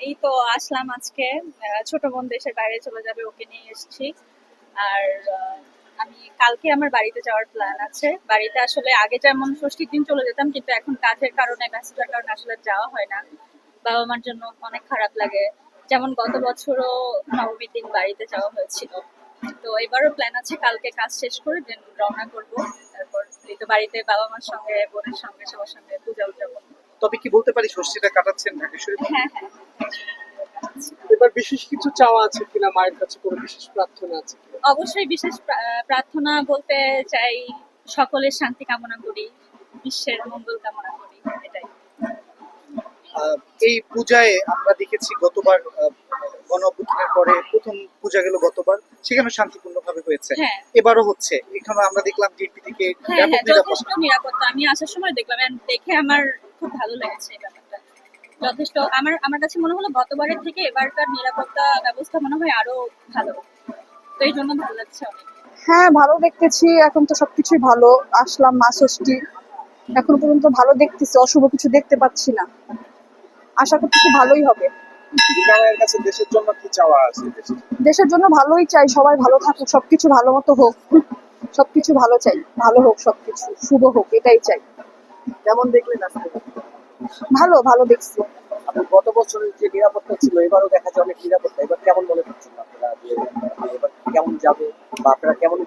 এই তো আসলাম আজকে। ছোট বোন দেশের বাইরে চলে যাবে, ওকে নিয়ে এসেছি। আর আমি কালকে আমার বাড়িতে যাওয়ার প্ল্যান আছে। বাড়িতে আসলে আগে যেমন ষষ্ঠীর দিন চলে যেতাম, কিন্তু এখন কাজের কারণে, ব্যস্ততার কারণে আসলে যাওয়া হয় না। বাবা মার জন্য অনেক খারাপ লাগে। যেমন গত বছরও নবমীর দিন বাড়িতে যাওয়া হয়েছিল। তো এবারও প্ল্যান আছে কালকে কাজ শেষ করে দেন রওনা করব। তারপর এই তো বাড়িতে বাবা মার সঙ্গে, বোনের সঙ্গে, সবার সঙ্গে। তবে কি বলতে পারি ষষ্ঠীটা কাটাচ্ছেন ঢাকেশ্বরী হ্যাঁ হ্যাঁ এবার বিশেষ কিছু চাওয়া আছে কিনা মায়ের কাছে কোনো বিশেষ প্রার্থনা আছে অবশ্যই বিশেষ প্রার্থনা বলতে চাই সকলের শান্তি কামনা করি বিশ্বের মঙ্গল কামনা করি এটাই। এই পূজায় আমরা দেখেছি গতবার গণ পরে প্রথম পূজা গেল গতবার সেখানে শান্তিপূর্ণ ভাবে হয়েছে। হ্যাঁ। এবারও হচ্ছে। এখানে আমরা দেখলাম ডিপি থেকে হ্যাঁ হ্যাঁ নিরাপত্তা। আমি আসার সময় দেখলাম দেখে আমার খুব ভালো লেগেছে ব্যাপারটা। যথেষ্ট। আমার আমার কাছে মনে হলো গতবারের থেকে এবারকার নিরাপত্তা ব্যবস্থা মনে হয় আরও ভালো। তো এই জন্য ভালো লাগছে অনেক। হ্যাঁ ভালো দেখতেছি। এখন তো সবকিছুই ভালো। আসলাম মা ষষ্ঠী এখন পর্যন্ত ভালো দেখতেছি। অশুভ কিছু দেখতে পাচ্ছি না। আশা করতেছি ভালোই হবে। দেশের জন্য কি চাওয়া আছে? দেশের জন্য ভালোই চাই। সবাই ভালো থাকুক। সবকিছু ভালো মতো হোক। সবকিছু ভালো চাই। ভালো হোক সবকিছু। শুভ হোক এটাই চাই। কেমন দেখলেন আজকে? ভালো ভালো দেখছি। গত বছরের যে নিরাপত্তা ছিল এবারও দেখা যায় অনেক নিরাপত্তা। এবার কেমন মনে করছেন আপনারা? এবার কেমন যাবে বা আপনারা কেমন